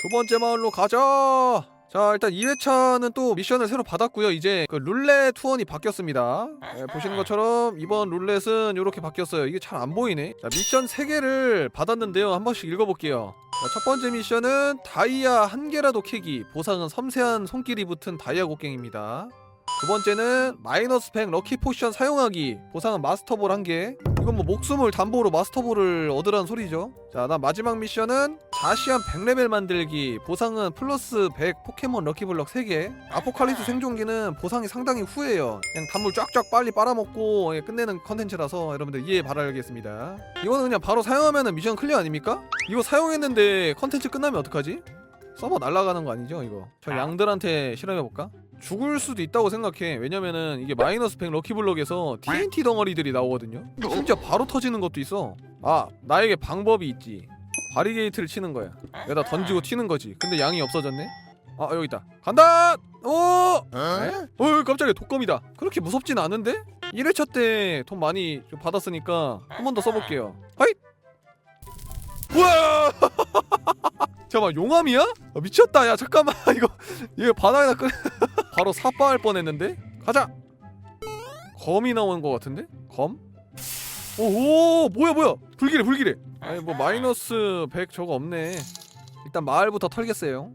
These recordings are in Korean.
두 번째 마을로 가자. 자 일단 2회차는 또 미션을 새로 받았고요. 이제 그 룰렛 투원이 바뀌었습니다. 네, 보시는 것처럼 이번 룰렛은 이렇게 바뀌었어요. 이게 잘 안 보이네. 자 미션 3개를 받았는데요. 한 번씩 읽어볼게요. 자, 첫 번째 미션은 다이아 한 개라도 캐기. 보상은 섬세한 손길이 붙은 다이아 곡괭입니다. 두 번째는 마이너스 100 럭키 포션 사용하기. 보상은 마스터볼 한 개. 이건 뭐 목숨을 담보로 마스터볼을 얻으라는 소리죠. 자, 나 마지막 미션은 자시한 100레벨 만들기. 보상은 플러스 100 포켓몬 럭키블럭 3개. 아포칼립스 생존기는 보상이 상당히 후해요. 그냥 단물 쫙쫙 빨리 빨아먹고 예, 끝내는 컨텐츠라서 여러분들 이해 바라겠습니다. 이거는 그냥 바로 사용하면 미션 클리어 아닙니까? 이거 사용했는데 컨텐츠 끝나면 어떡하지? 서버 날아가는 거 아니죠 이거? 저 양들한테 실험해볼까? 죽을 수도 있다고 생각해. 왜냐면은 이게 마이너스 100 럭키블럭에서 TNT 덩어리들이 나오거든요. 심지어 바로 터지는 것도 있어. 아, 나에게 방법이 있지. 바리게이트를 치는 거야. 여기다 던지고 튀는 거지. 근데 양이 없어졌네. 아, 여기 있다. 간다! 오! 에? 어, 깜짝이야. 독검이다. 그렇게 무섭진 않은데? 1회차 때 돈 많이 좀 받았으니까 한 번 더 써볼게요. 하잇! 우와! 잠깐만, 용암이야? 아, 미쳤다. 야, 잠깐만. 이거, 이거 바닥에다 끄... 바로 사빠할 뻔했는데? 가자. 검이 나오는 것 같은데? 검? 오오 뭐야 뭐야? 불길해 불길해. 아니 뭐 마이너스 100 저거 없네. 일단 마을부터 털겠어요.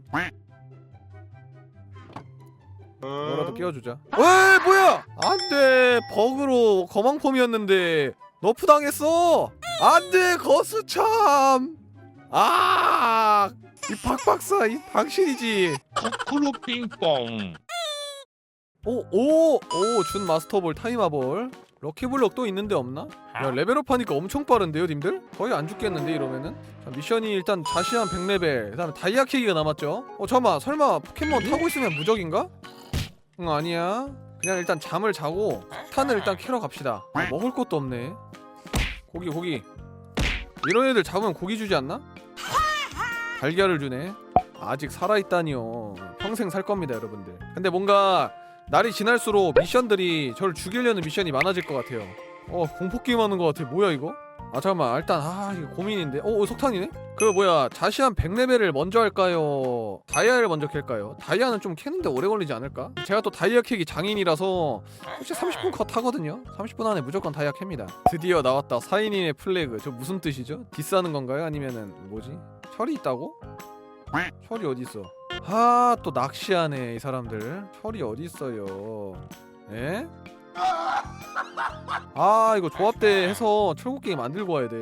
뭐라도 끼워주자. 왜 뭐야? 안돼. 버그로 거망폼이었는데 너프 당했어. 안돼 거수참. 아 이 박박사 이 당신이지 쿠쿠루 빙뽕 오, 오, 오, 준 마스터볼 타이마볼. 럭키블럭 또 있는데 없나? 야, 레벨업 하니까 엄청 빠른데요, 님들? 거의 안 죽겠는데 이러면은? 자, 미션이 일단 자시한 100레벨, 그 다음에 다이아 케이가 남았죠. 어, 잠깐만, 설마 포켓몬 타고 있으면 무적인가? 응, 아니야. 그냥 일단 잠을 자고 탄을 일단 캐러 갑시다. 어, 먹을 것도 없네. 고기, 고기. 이런 애들 잡으면 고기 주지 않나? 달걀을 주네. 아직 살아있다니요. 평생 살 겁니다, 여러분들. 근데 뭔가 날이 지날수록 미션들이 저를 죽이려는 미션이 많아질 것 같아요. 어 공포 게임 하는 것 같아. 뭐야 이거? 아 잠깐만 일단 아 이거 고민인데. 어, 어 석탄이네? 그 뭐야 자시한 100레벨을 먼저 할까요? 다이아를 먼저 캘까요? 다이아는 좀 캐는데 오래 걸리지 않을까? 제가 또 다이아 캐기 장인이라서 솔직히 30분 컷 하거든요. 30분 안에 무조건 다이아 캡니다. 드디어 나왔다. 사인인의 플래그. 저 무슨 뜻이죠? 디스하는 건가요? 아니면은 뭐지? 철이 있다고? 철이 어디 있어? 아 또 낚시하네 이 사람들 철이 어디 있어요 에? 아 이거 조합대 해서 철곡게임 만들고 와야 돼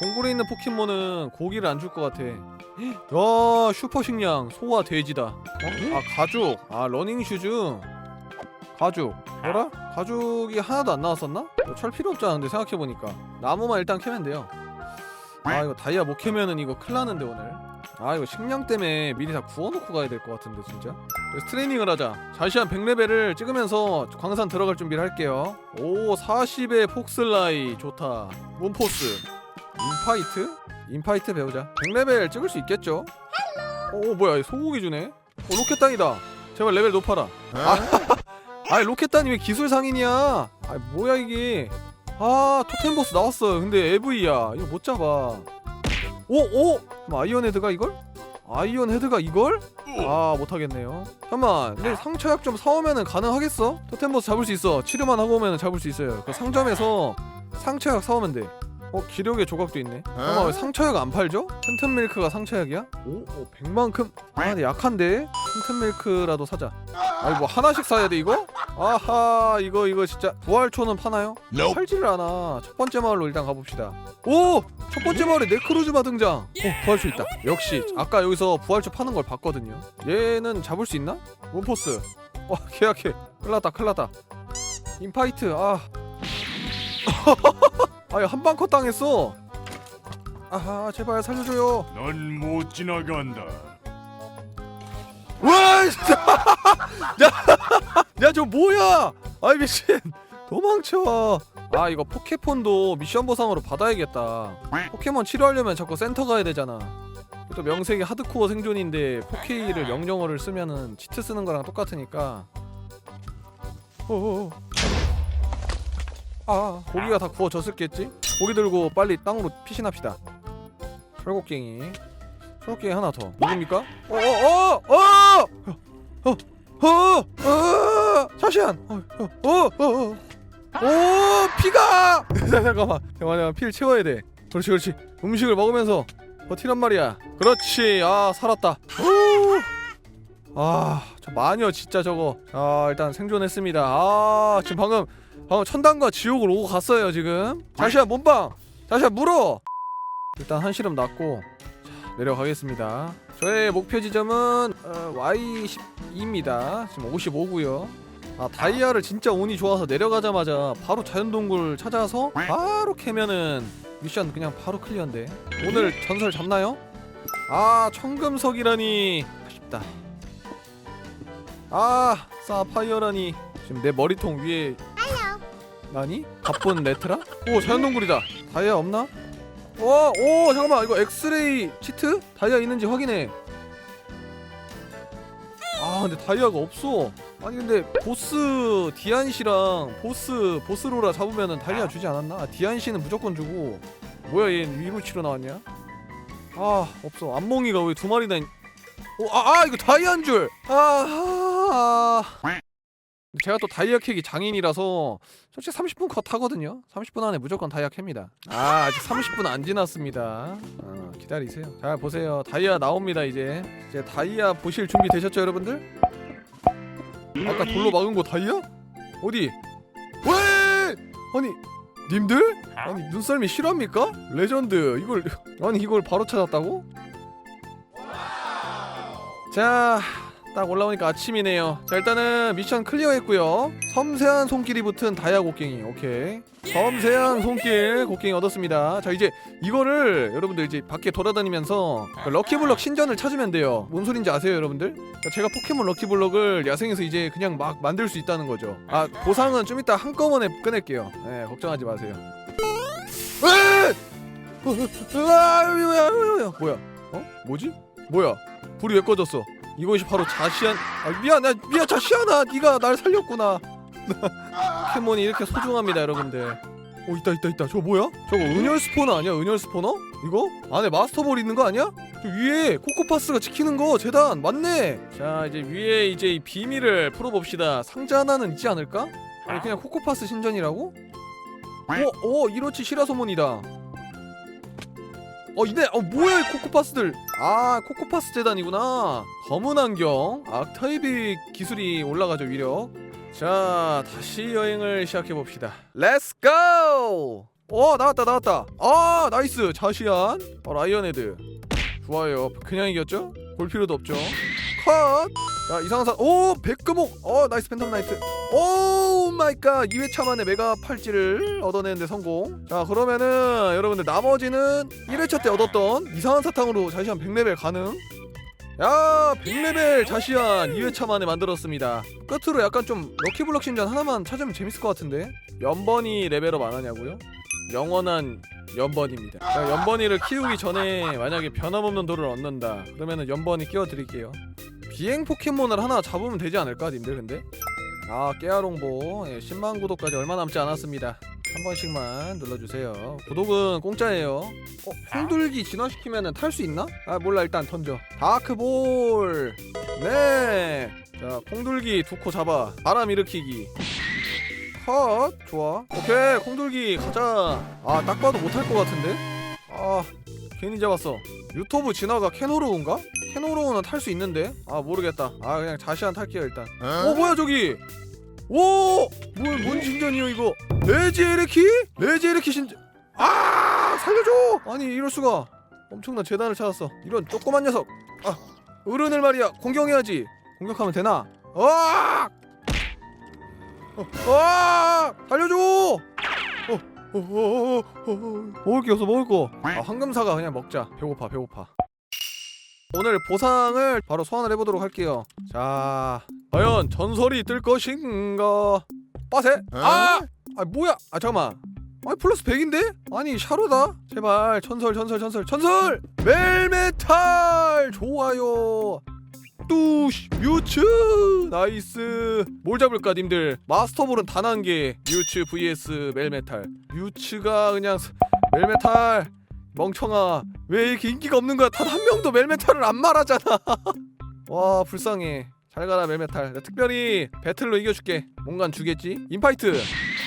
동굴에 있는 포켓몬은 고기를 안 줄 것 같아 야 슈퍼 식량 소와 돼지다 어? 아 가죽 아 러닝 슈즈 가죽 뭐라? 가죽이 하나도 안 나왔었나? 이거 철 필요 없잖아 근데 생각해보니까 나무만 일단 캐면 돼요 아 이거 다이아 못 캐면은 이거 큰일 나는데 오늘. 아 이거 식량 때문에 미리 다 구워놓고 가야 될 것 같은데 진짜. 그래서 트레이닝을 하자. 자시한 100레벨을 찍으면서 광산 들어갈 준비를 할게요. 오 40의 폭슬라이. 좋다. 문포스. 인파이트? 인파이트 배우자. 100레벨 찍을 수 있겠죠? 오 뭐야 소고기 주네? 오 로켓단이다. 제발 레벨 높아라. 아, 아니 로켓단이 왜 기술 상인이야? 아 뭐야 이게 아 토템보스 나왔어요 근데 AV야 이거 못 잡아 오! 오! 그럼 아이언 헤드가 이걸? 아이언 헤드가 이걸? 아 못하겠네요 잠깐만 근데 상처약 좀 사오면은 가능하겠어? 토템보스 잡을 수 있어 치료만 하고 오면은 잡을 수 있어요 그 상점에서 상처약 사오면 돼 어? 기력의 조각도 있네 잠깐만 왜 상처약 안 팔죠? 튼튼 밀크가 상처약이야? 오? 오 100만큼? 아 근데 약한데? 튼튼 밀크라도 사자 아니 뭐 하나씩 사야 돼 이거? 아하 이거 이거 진짜 부활초는 파나요? 팔지를 않아 첫 번째 마을로 일단 가봅시다 오! 첫 번째 마을에 네크로즈마 등장 어 부활초 있다 역시 아까 여기서 부활초 파는 걸 봤거든요 얘는 잡을 수 있나? 원포스 와 계약해 큰일 났다 큰일 났다 인파이트 아 아야 한방 컷 당했어. 아하 제발 살려줘요. 넌 못 지나간다. 와 진짜. 야야 저 뭐야? 아이 미친. 도망쳐. 아 이거 포켓폰도 미션 보상으로 받아야겠다. 포켓몬 치료하려면 자꾸 센터 가야 되잖아. 또 명색이 하드코어 생존인데 4K를 명령어를 쓰면은 치트 쓰는 거랑 똑같으니까. 어어어. 아, 아 고기가 다 구워졌었겠지? 고기 들고 빨리 땅으로 피신합시다 철곡갱이 철곡갱이 하나 더 누굽니까? 어어어어! 어! 어! 어! 어! 어! 어, 어 샤시안! 어! 어! 어! 어! 오! 피가! 잠깐만 잠깐만 피를 채워야 돼 그렇지 그렇지 음식을 먹으면서 버티란 말이야 그렇지 아 살았다 오! 아 저 마녀 진짜 저거. 아 일단 생존했습니다. 아 지금 방금 방금 천당과 지옥을 오고 갔어요 지금. 자시야 몸빵! 자시야 물어! 일단 한시름 났고 자, 내려가겠습니다. 저의 목표 지점은 어, Y12입니다. 지금 55고요. 아 다이아를 진짜 운이 좋아서 내려가자마자 바로 자연동굴 찾아서 바로 캐면은 미션 그냥 바로 클리어인데. 오늘 전설 잡나요? 아 청금석이라니 아쉽다 아 사파이어라니 지금 내 머리통 위에 나니? 바쁜 레트라? 오 자연동굴이다 다이아 없나? 와, 오 잠깐만 이거 엑스레이 치트? 다이아 있는지 확인해 아 근데 다이아가 없어 아니 근데 보스 디안 씨랑 보스 보스로라 잡으면은 다이아 주지 않았나? 아, 디안 씨는 무조건 주고 뭐야 얘 위로 치러 나왔냐? 아 없어 안몽이가 왜 두 마리나 있... 오, 아, 아 이거 다이아인 줄! 아, 아. 제가 또 다이아 캐기 장인이라서 솔직히 30분 컷 하거든요 30분 안에 무조건 다이아 캡니다 아 아직 30분 안 지났습니다 어, 기다리세요 자 보세요 다이아 나옵니다 이제 이제 다이아 보실 준비 되셨죠 여러분들? 아까 돌로 막은 거 다이아? 어디? 왜? 아니 님들? 아니 눈썰미 실화입니까? 레전드 이걸 아니 이걸 바로 찾았다고? 자. 딱 올라오니까 아침이네요. 자 일단은 미션 클리어 했고요. 섬세한 손길이 붙은 다이아 곡괭이. 오케이. 섬세한 손길 곡괭이 얻었습니다. 자 이제 이거를 여러분들 이제 밖에 돌아다니면서 그 럭키블럭 신전을 찾으면 돼요. 뭔 소린지 아세요, 여러분들? 자, 제가 포켓몬 럭키블럭을 야생에서 이제 그냥 막 만들 수 있다는 거죠. 아 보상은 좀 이따 한꺼번에 꺼낼게요. 네, 걱정하지 마세요. 으아! 뭐야? 어? 뭐지? 뭐야? 불이 왜 꺼졌어? 이것이 바로 자시안 아 미안 나 미안 자시안아 네가 날 살렸구나 포켓몬이 이렇게 소중합니다 여러분들 오 있다 있다 있다 저거 뭐야? 저거 은혈 스포너 아니야 은혈 스포너? 이거? 안에 마스터볼 있는 거 아니야? 저 위에 코코파스가 지키는 거 재단 맞네 자 이제 위에 이제 이 비밀을 풀어봅시다 상자 하나는 있지 않을까? 아니 그냥 코코파스 신전이라고? 오, 오 이로치 시라소몬이다 어 이네 어 뭐야 이 코코파스들 아 코코파스 재단이구나. 검은 안경 악타입이 기술이 올라가죠 위력. 자 다시 여행을 시작해 봅시다. 렛츠 고! 어 나왔다 나왔다. 아 나이스. 자시안. 어, 라이언헤드. 좋아요. 그냥 이겼죠? 볼 필요도 없죠? 컷! 자 이상한 사오 백금옥. 어 나이스. 팬텀 나이트 오 마이 갓. 2회차 만에 메가 팔찌를 얻어내는데 성공. 자 그러면은 여러분들 나머지는 1회차 때 얻었던 이상한 사탕으로 자시한 100레벨 가능. 야 100레벨 자시한 2회차 만에 만들었습니다. 끝으로 약간 좀 럭키블럭 신전 하나만 찾으면 재밌을 것 같은데? 연번이 레벨업 안 하냐고요? 영원한 연번입니다. 자 연번이를 키우기 전에 만약에 변함없는 돌을 얻는다. 그러면은 연번이 끼워드릴게요. 비행 포켓몬을 하나 잡으면 되지 않을까 님들 근데? 아 깨아롱보. 예, 10만 구독까지 얼마 남지 않았습니다. 한 번씩만 눌러주세요. 구독은 공짜예요. 어? 홍둘기 진화시키면 탈 수 있나? 아 몰라 일단 던져. 다크볼. 네 자 콩둘기 두 코 잡아. 바람 일으키기. 컷. 좋아. 오케이 콩둘기 가자. 아 딱 봐도 못할 것 같은데? 아 괜히 잡았어. 유튜브 진화가 캐노로우인가? 캐노로우는 탈 수 있는데? 아 모르겠다. 아 그냥 자시한 탈게요 일단. 어? 뭐야 저기? 오! 뭐, 뭔 신전이요 이거? 레지 에레키? 레지 에레키 신전. 아 살려줘! 아니 이럴 수가. 엄청난 재단을 찾았어. 이런 조그만 녀석. 아 어른을 말이야. 공격해야지. 공격하면 되나? 아! 어, 아! 살려줘! 어, 어, 어, 어, 어, 어. 먹을 게 없어 먹을 거. 아, 황금사가 그냥 먹자. 배고파 배고파 오늘 보상을 바로 소환을 해보도록 할게요. 자 과연 전설이 뜰 것인가? 빠세? 아! 아 뭐야? 아 잠깐만. 아니 플러스 100인데? 아니 샤로다? 제발 전설 전설 전설 전설! 멜메탈! 좋아요. 뚜시 뮤츠! 나이스. 뭘 잡을까 님들? 마스터볼은 단 한 개. 뮤츠 vs 멜메탈. 뮤츠가 그냥 스- 멜메탈 멍청아 왜 이렇게 인기가 없는 거야? 단 한 명도 멜메탈을 안 말하잖아. 와 불쌍해. 잘 가라 멜메탈. 내가 특별히 배틀로 이겨줄게. 뭔간 주겠지? 인파이트.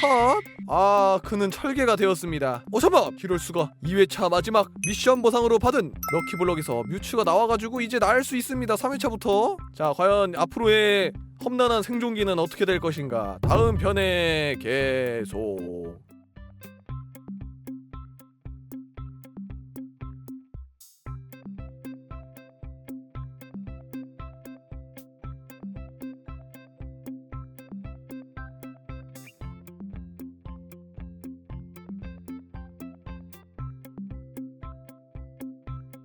컷 아 그는 철개가 되었습니다. 어 잠깐 이럴 수가. 2회차 마지막 미션 보상으로 받은 럭키블럭에서 뮤츠가 나와가지고 이제 나을 수 있습니다 3회차부터. 자 과연 앞으로의 험난한 생존기는 어떻게 될 것인가? 다음 편에 계속